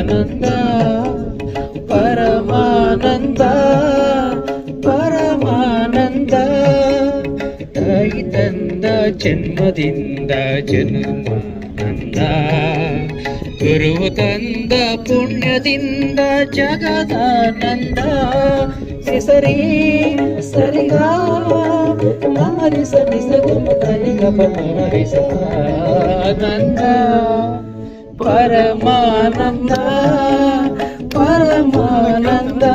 ಶಿವಾನಂದ ಪರಮಾನಂದ ಪರಮಾನಂದ ತಾಯಿ ತಂದ ಜನ್ಮದಿಂದ ಜನ್ಮಾನಂದ ಗುರು ತಂದ ಪುಣ್ಯದಿಂದ ಜಗದಾನಂದ ಸರಿ ಸರಿಗ ಮರಿಸ ನಿಸಗಮ ತನಿಗ ಮರಿಸ ಆನಂದ Paramananda, Paramananda.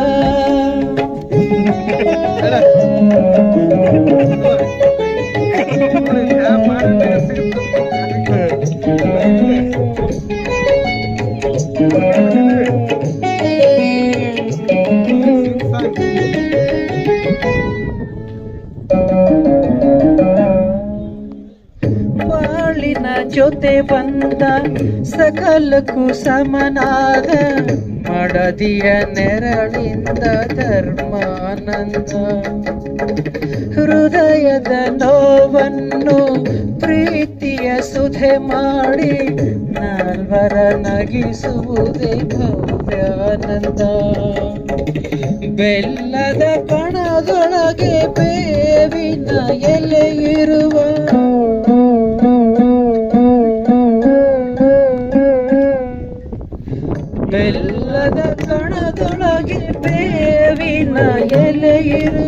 Thank you. ಜೊತೆ ಬಂದ ಸಕಲಕ್ಕೂ ಸಮನಾದ ಮಡದಿಯ ನೆರಳಿಂದ ಧರ್ಮಾನಂದ. ಹೃದಯದ ನೋವನ್ನು ಪ್ರೀತಿಯ ಸುಧೆ ಮಾಡಿ ನಾಲ್ವರ ನಗಿಸುವುದೇ ಭವ್ಯಾನಂದ. ಬೆಲ್ಲದ ಕಣದೊಳಗೆ ಬೇವಿನ ಬೆಲ್ಲದ ಕಣದೊಳಗೆ ಬೇವಿನ ಇರು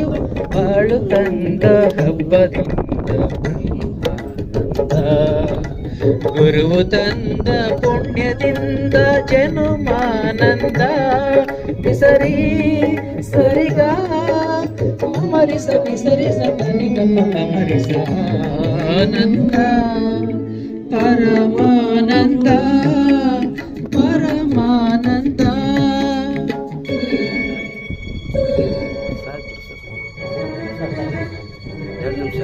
ಬಾಳು ತಂದ ಹಬ್ಬದಿಂದ. ಗುರುವು ತಂದ ಪುಣ್ಯದಿಂದ ಜನುಮಾನಂದ. ಸರಿ ಸರಿಗ ಮರಿಸ ಬಿಸರಿ ತನಿಗ ಮರಿಸ ಆನಂದ ಪರಮಾನಂದ ಎರಡು ನಿಮಿಷ